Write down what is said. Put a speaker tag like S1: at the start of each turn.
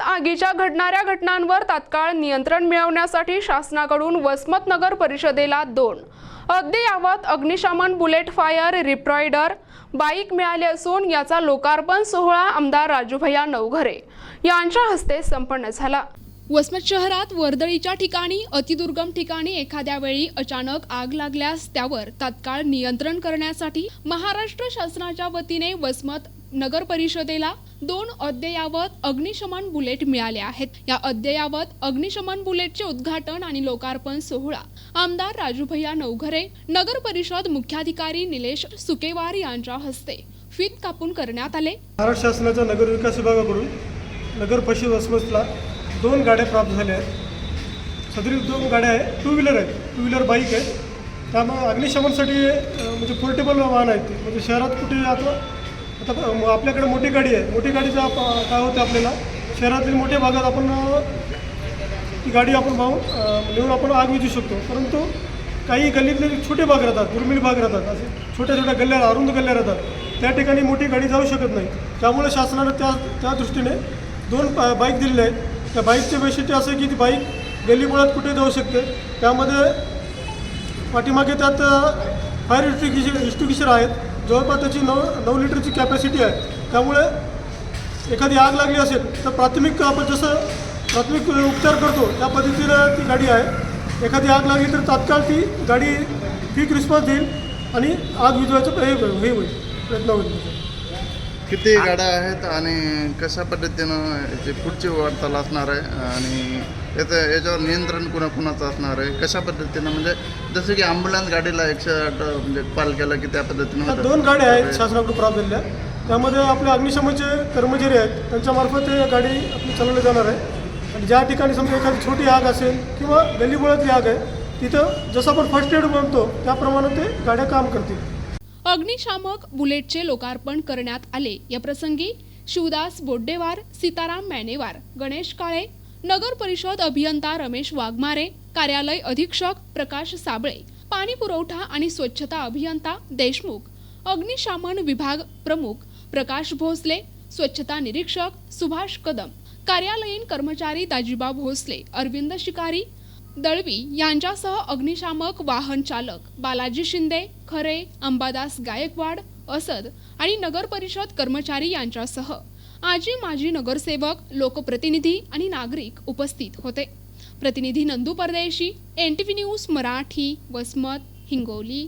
S1: आगीच्या घडणाऱ्या घटनांवर तात्काळ नियंत्रण मिळवण्यासाठी शासनाकडून वसमत नगर परिषदेला दोन. अद्ययावत अग्निशमन बुलेट फायर रिप्रॉइडर बाईक मिळाले असून याचा लोकार्पण सोहळा आमदार राजूभैया नवघरे यांच्या हस्ते संपन्न झाला. वसमत शहरात वर्दळीच्या ठिकाणी अतिदुर्गम ठिकाणी एखाद्या वेळी अचानक आग लागल्यास त्यावर तात्काळ नियंत्रण करण्यासाठी महाराष्ट्र शासनाच्या वतीने वसमत नगर परिषदेला दोन अद्ययावत अग्निशमन बुलेट मिळाले आहेत. या अद्ययावत अग्निशमन बुलेटचे उद्घाटन आणि लोकार्पण सोहळा. आमदार राजूभैया नवघरे नगर परिषद मुख्याधिकारी निलेश सुकेवार यांच्या हस्ते फीत कापून करण्यात आले.
S2: महाराष्ट्र शासनाच्या नगर विकास विभागाकडून नगर परिषद वसमतला दोन गाड्या प्राप्त झाल्या आहेत. सदरील दोन गाड्या आहे टू व्हीलर आहेत. टू व्हीलर बाईक आहे. त्यामुळे अग्निशमनसाठी म्हणजे पोर्टेबल वाहन आहेत ते. म्हणजे शहरात कुठे आता आता आपल्याकडे मोठी गाडी आहे. मोठी गाडीचा आप- काय होतं आपल्याला? शहरातील मोठ्या भागात आपण ती गाडी आपण वाहून नेऊन आपण आग विझू शकतो. परंतु काही गल्लीतले छोटे भाग राहतात दुर्मिळ भाग राहतात असे छोट्या छोट्या गल्ल्या अरुंद गल्ल्या राहतात त्या ठिकाणी मोठी गाडी जाऊ शकत नाही. त्यामुळे शासनानं त्या त्या दृष्टीने दोन बाईक दिलेल्या आहेत. त्या बाईकचे वैशिष्ट्य असं की ती बाईक गल्लीमुळात कुठे जाऊ शकते. त्यामध्ये पाठीमागे त्यात फायर एक्स्टिंग्विशर एक्स्टिंग्विशर आहेत. जवळपास त्याची नऊ नऊ लिटरची कॅपॅसिटी आहे. त्यामुळे एखादी आग लागली असेल तर प्राथमिक आपण जसं प्राथमिक उपचार करतो त्या पद्धतीनं ती गाडी आहे. एखादी आग लागली तर तात्काळ ती गाडी क्विक रिस्पॉन्स देईल आणि आग विजवायचा हे हे होईल प्रयत्न होईल.
S3: किती गाड्या आहेत आणि कशा पद्धतीनं याची पुढची वाटचाल असणार आहे? आणि याचं याच्यावर नियंत्रण कुणा कुणाचं असणार आहे? कशा पद्धतीनं? म्हणजे जसं की ॲम्ब्युलन्स गाडीला एकशे आठ म्हणजे कॉल केला की त्या पद्धतीनं.
S2: दोन गाड्या आहेत शासनाकडून प्राप्त झालेल्या त्यामध्ये आपले अग्निशमनचे कर्मचारी आहेत. त्यांच्यामार्फत हे गाडी आपली चालवली जाणार आहे. आणि ज्या ठिकाणी समजा एखादी छोटी आग असेल किंवा गल्लीबोळातली आग आहे तिथं जसं आपण फर्स्ट एड बनतो त्याप्रमाणे ते गाड्या काम करतील.
S1: अग्निशामक बुलेटचे लोकार्पण करण्यात आले. या प्रसंगी शिवदास बोड्डेवार सीताराम मॅनेवार गणेश काळे नगर परिषद अभियंता रमेश वाघमारे कार्यालय अधीक्षक प्रकाश साबळे पाणी पुरवठा आणि स्वच्छता अभियंता देशमुख अग्निशामन विभाग प्रमुख प्रकाश भोसले स्वच्छता निरीक्षक सुभाष कदम कार्यालयीन कर्मचारी दाजीबा भोसले अरविंद शिकारी दळवी यांच्यासह अग्निशामक वाहन चालक बालाजी शिंदे खरे अंबादास गायकवाड असद आणि नगर परिषद कर्मचारी यांच्यासह आजी माजी नगरसेवक लोकप्रतिनिधी आणि नागरिक उपस्थित होते. प्रतिनिधी Nandu Pardeshi N T V news Marathi Vasmat Hingoli.